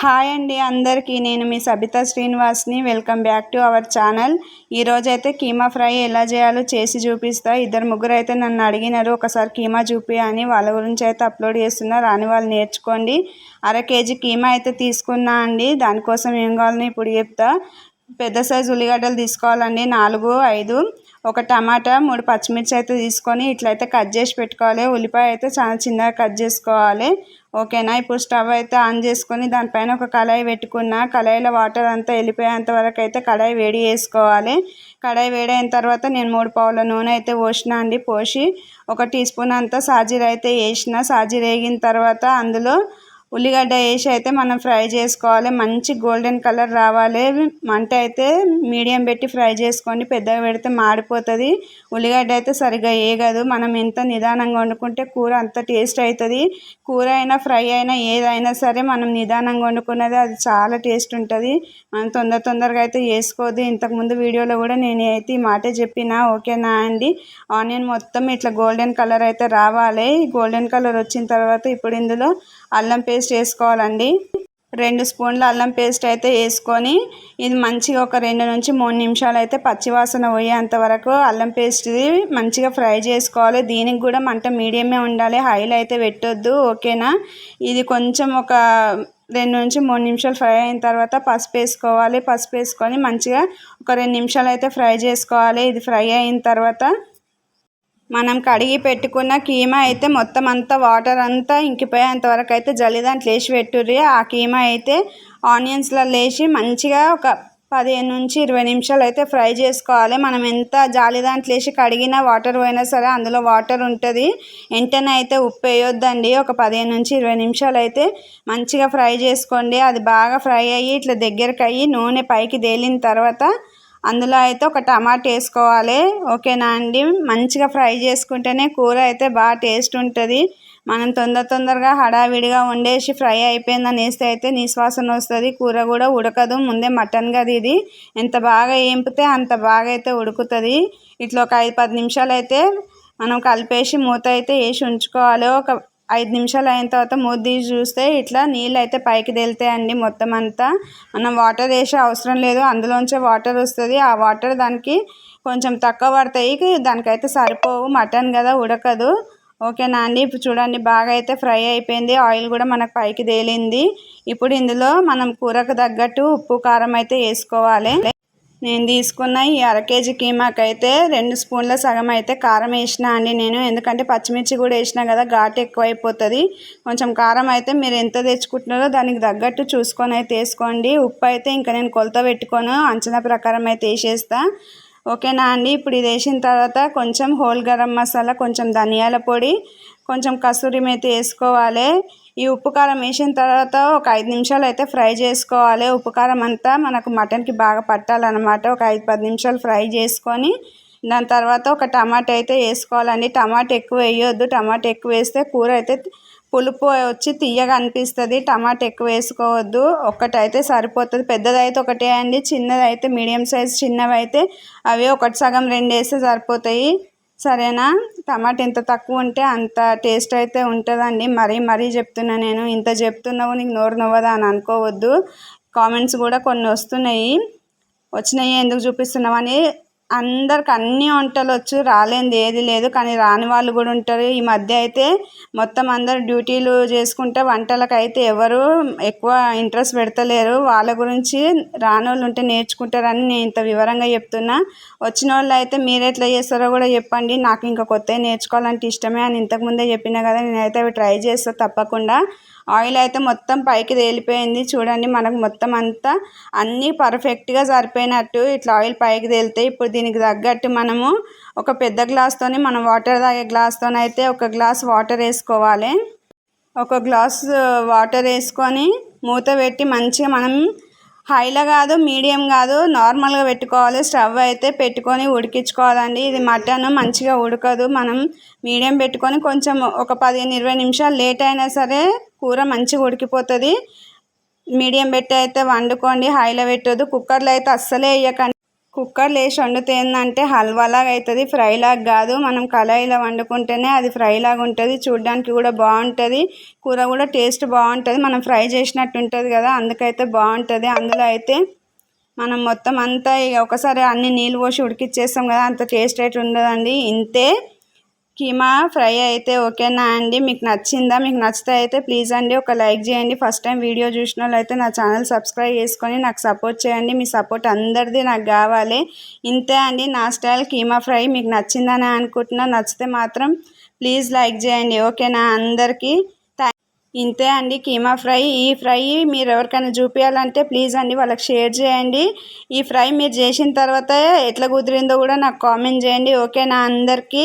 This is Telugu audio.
హాయ్ అండి అందరికీ. నేను మీ Sabitha శ్రీనివాస్ని. Welcome back to our channel. ఈరోజైతే కీమా ఫ్రై ఎలా చేయాలో చేసి చూపిస్తా. ఇద్దరు ముగ్గురు అయితే నన్ను అడిగినారు ఒకసారి కీమా చూపి అని. వాళ్ళ గురించి అయితే అప్లోడ్ చేస్తున్నా. రాని వాళ్ళు నేర్చుకోండి. అర కేజీ కీమా అయితే తీసుకున్నా అండి. దానికోసం ఏం కావాలని ఇప్పుడు చెప్తా. పెద్ద సైజు ఉల్లిగడ్డలు తీసుకోవాలండి. నాలుగు ఐదు. ఒక టమాటా మూడు పచ్చిమిర్చి అయితే తీసుకొని ఇట్లయితే కట్ చేసి పెట్టుకోవాలి. ఉల్లిపాయ అయితే చాలా చిన్నగా కట్ చేసుకోవాలి. ఓకేనా? ఇప్పుడు స్టవ్ అయితే ఆన్ చేసుకొని దానిపైన ఒక కళాయి పెట్టుకున్న కళాయిలో వాటర్ అంతా వెళ్ళిపోయేంత వరకు అయితే కళాయి వేడి చేసుకోవాలి. కడాయి వేడైన తర్వాత నేను మూడు పావుల నూనె అయితే పోసిన అండి పోసి ఒక టీ స్పూన్ అంతా సాజీర అయితే వేసిన. సాజీర వేగిన తర్వాత అందులో ఉల్లిగడ్డ వేసి అయితే మనం ఫ్రై చేసుకోవాలి. మంచి గోల్డెన్ కలర్ రావాలి. మంట అయితే మీడియం పెట్టి ఫ్రై చేసుకోండి. పెద్దగా పెడితే మాడిపోతుంది. ఉల్లిగడ్డ అయితే సరిగ్గా వేయగదు మనం ఎంత నిదానంగా వండుకుంటే కూర అంత టేస్ట్ అవుతుంది కూర అయినా ఫ్రై అయినా ఏదైనా సరే మనం నిదానంగా వండుకున్నది అది చాలా టేస్ట్ ఉంటుంది. మనం తొందర తొందరగా అయితే వేసుకోవద్దు. ఇంతకుముందు వీడియోలో కూడా నేను అయితే ఈ మాటే చెప్పిన. ఓకేనా అండి? ఆనియన్ మొత్తం ఇట్లా గోల్డెన్ కలర్ అయితే రావాలి. గోల్డెన్ కలర్ వచ్చిన తర్వాత ఇప్పుడు ఇందులో అల్లం పేస్ట్ వేసుకోవాలండి. రెండు స్పూన్ల అల్లం పేస్ట్ అయితే వేసుకొని ఇది మంచిగా ఒక రెండు నుంచి మూడు నిమిషాలు అయితే పచ్చివాసన పోయేంత వరకు అల్లం పేస్ట్ది మంచిగా ఫ్రై చేసుకోవాలి. దీనికి కూడా మంట మీడియమే ఉండాలి. హైలో అయితే పెట్టొద్దు. ఓకేనా? ఇది కొంచెం ఒక రెండు నుంచి మూడు నిమిషాలు ఫ్రై అయిన తర్వాత పసుపు వేసుకోవాలి. పసుపు వేసుకొని మంచిగా ఒక రెండు నిమిషాలు అయితే ఫ్రై చేసుకోవాలి. ఇది ఫ్రై అయిన తర్వాత మనం కడిగి పెట్టుకున్న కీమా అయితే మొత్తం అంతా వాటర్ అంతా ఇంకిపోయేంత వరకు అయితే జల్లి దాంట్లో వేసి పెట్టుర్రి. ఆ కీమా అయితే ఆనియన్స్లో వేసి మంచిగా ఒక పదిహేను నుంచి ఇరవై నిమిషాలు అయితే ఫ్రై చేసుకోవాలి. మనం ఎంత జాలి దాంట్లో వేసి కడిగినా వాటర్ పోయినా సరే అందులో వాటర్ ఉంటుంది. వెంటనే అయితే ఉప్పు వేయొద్దండి. ఒక పదిహేను నుంచి ఇరవై నిమిషాలు అయితే మంచిగా ఫ్రై చేసుకోండి. అది బాగా ఫ్రై అయ్యి ఇట్లా దగ్గరకు అయ్యి నూనె పైకి తేలిన తర్వాత అందులో అయితే ఒక టమాటా వేసుకోవాలి. ఓకేనా అండి? మంచిగా ఫ్రై చేసుకుంటేనే కూర అయితే బాగా టేస్ట్ ఉంటుంది. మనం తొందర తొందరగా హడావిడిగా వండేసి ఫ్రై అయిపోయిందని వేస్తే అయితే నిశ్వాసన వస్తుంది. కూర కూడా ఉడకదు. ముందే మటన్ కదా ఇది. ఎంత బాగా ఏంపితే అంత బాగా అయితే ఉడుకుతుంది. ఇట్లా ఒక ఐదు పది నిమిషాలు అయితే మనం కలిపేసి మూత అయితే వేసి ఉంచుకోవాలి. ఒక ఐదు నిమిషాలు అయిన తర్వాత మూత తీసి చూస్తే ఇట్లా నీళ్ళు అయితే పైకి తేలుతాయండి మొత్తం అంతా. మనం వాటర్ వేసే అవసరం లేదు అందులోంచే వాటర్ వస్తుంది. ఆ వాటర్ దానికి కొంచెం తక్కువ పడతాయి. దానికైతే సరిపోవు. మటన్ కదా ఉడకదు. ఓకేనా అండి? ఇప్పుడు చూడండి బాగా అయితే ఫ్రై అయిపోయింది. ఆయిల్ కూడా మనకు పైకి తేలింది. ఇప్పుడు ఇందులో మనం కూరకు తగ్గట్టు ఉప్పు కారం అయితే వేసుకోవాలి. నేను తీసుకున్న ఈ అర కేజీ కీమాకి అయితే రెండు స్పూన్ల సగం అయితే కారం వేసిన అండి నేను. ఎందుకంటే పచ్చిమిర్చి కూడా వేసినా కదా ఘాటు ఎక్కువ అయిపోతుంది కొంచెం కారం అయితే మీరు ఎంత తెచ్చుకుంటున్నారో దానికి తగ్గట్టు చూసుకొని అయితే వేసుకోండి. ఉప్పు అయితే ఇంకా నేను కొలత పెట్టుకోను అంచనా ప్రకారం అయితే వేసేస్తా. ఓకేనా అండి? ఇప్పుడు ఇది వేసిన తర్వాత కొంచెం హోల్ గరం మసాలా కొంచెం ధనియాల పొడి కొంచెం కసూరి మేతి వేసుకోవాలి. ఈ ఉప్పు కారం వేసిన తర్వాత ఒక ఐదు నిమిషాలు అయితే ఫ్రై చేసుకోవాలి. ఉప్పు కారం అంతా మనకు మటన్కి బాగా పట్టాలన్నమాట. ఒక ఐదు పది నిమిషాలు ఫ్రై చేసుకొని దాని తర్వాత ఒక టమాటా అయితే వేసుకోవాలండి. టమాటా ఎక్కువ వేయొద్దు. టమాటా ఎక్కువ వేస్తే కూర అయితే పులుపు వచ్చి తీయగా అనిపిస్తుంది. టమాటా ఎక్కువ వేసుకోవద్దు. ఒక్కటైతే సరిపోతుంది. పెద్దదైతే ఒకటే అండి. చిన్నది అయితే మీడియం సైజ్ చిన్నవి అయితే అవి ఒకటి సగం రెండు వేస్తే సరిపోతాయి. సరేనా? టమాటా ఎంత తక్కువ ఉంటే అంత టేస్ట్ అయితే ఉంటుందండి. మరీ మరీ చెప్తున్నా నేను. ఇంత చెప్తున్నావు నీకు నోరు నవ్వదా అని అనుకోవద్దు. కామెంట్స్ కూడా కొన్ని వస్తున్నాయి. వచ్చినాయి ఎందుకు చూపిస్తున్నామని అందరికి అన్ని వంటలు వచ్చు రాలేనిది ఏది లేదు కానీ రాని వాళ్ళు కూడా ఉంటారు. ఈ మధ్య అయితే మొత్తం అందరు డ్యూటీలు చేసుకుంటే వంటలకు అయితే ఎవరు ఎక్కువ ఇంట్రెస్ట్ పెడతలేరు. వాళ్ళ గురించి రాని వాళ్ళు ఉంటే నేర్చుకుంటారని నేను ఇంత వివరంగా చెప్తున్నా. వచ్చిన వాళ్ళు అయితే మీరు ఎట్లా చేస్తారో కూడా చెప్పండి. నాకు ఇంకా కొత్తవి నేర్చుకోవాలంటే ఇష్టమే అని ఇంతకుముందే చెప్పినా కదా నేనైతే అవి ట్రై చేస్తాను తప్పకుండా. ఆయిల్ అయితే మొత్తం పైకి తేలిపోయింది. చూడండి మనకు మొత్తం అంతా అన్నీ పర్ఫెక్ట్గా సరిపోయినట్టు ఇట్లా ఆయిల్ పైకి తేలితే ఇప్పుడు దీనికి తగ్గట్టు మనము ఒక పెద్ద గ్లాస్తోని మనం వాటర్ తాగే గ్లాస్తోనైతే ఒక గ్లాస్ వాటర్ వేసుకోవాలి. ఒక గ్లాస్ వాటర్ uh, వేసుకొని మూత పెట్టి మంచిగా మనం హైలో కాదు మీడియం కాదు నార్మల్గా పెట్టుకోవాలి స్టవ్ అయితే పెట్టుకొని ఉడికించుకోవాలండి. ఇది మటన్ మంచిగా ఉడకదు. మనం మీడియం పెట్టుకొని కొంచెం ఒక పదిహేను ఇరవై నిమిషాలు లేట్ అయినా సరే కూర మంచిగా ఉడికిపోతుంది. మీడియం పెట్టి అయితే వండుకోండి హైలో పెట్టొద్దు. కుక్కర్లో అయితే అస్సలే వేయకండి. కుక్కర్లో వేసి వండితే ఏంటంటే హల్వాలాగా అవుతుంది ఫ్రైలాగా కాదు. మనం కళాయిలో వండుకుంటేనే అది ఫ్రైలాగా ఉంటుంది. చూడడానికి కూడా బాగుంటుంది. కూర కూడా టేస్ట్ బాగుంటుంది. మనం ఫ్రై చేసినట్టు ఉంటుంది కదా అందుకైతే బాగుంటుంది. అందులో అయితే మనం మొత్తం అంతా ఒకసారి అన్ని నీళ్ళు పోసి ఉడికిచ్చేస్తాం కదా అంత టేస్ట్ అయితే ఉండదండి. ఇంతే కీమా ఫ్రై అయితే ఓకేనా అండి? మీకు నచ్చిందా? మీకు నచ్చితే అయితే ప్లీజ్ అండి ఒక లైక్ చేయండి. ఫస్ట్ టైం వీడియో చూసిన అయితే నా ఛానల్ సబ్స్క్రైబ్ చేసుకొని నాకు సపోర్ట్ చేయండి. మీ సపోర్ట్ అందరిది నాకు కావాలి. ఇంతే అండి నా స్టైల్ కీమా ఫ్రై. మీకు నచ్చిందని అనుకుంటున్నా నచ్చితే మాత్రం ప్లీజ్ లైక్ చేయండి. ఓకేనా అందరికీ? ఇంతే అండి కీమా ఫ్రై. ఈ ఫ్రై మీరు ఎవరికైనా చూపించాలంటే ప్లీజ్ అండి వాళ్ళకి షేర్ చేయండి. ఈ ఫ్రై మీరు చేసిన తర్వాత ఎట్లా కుదిరిందో కూడా నాకు కామెంట్ చేయండి. ఓకేనా అందరికీ?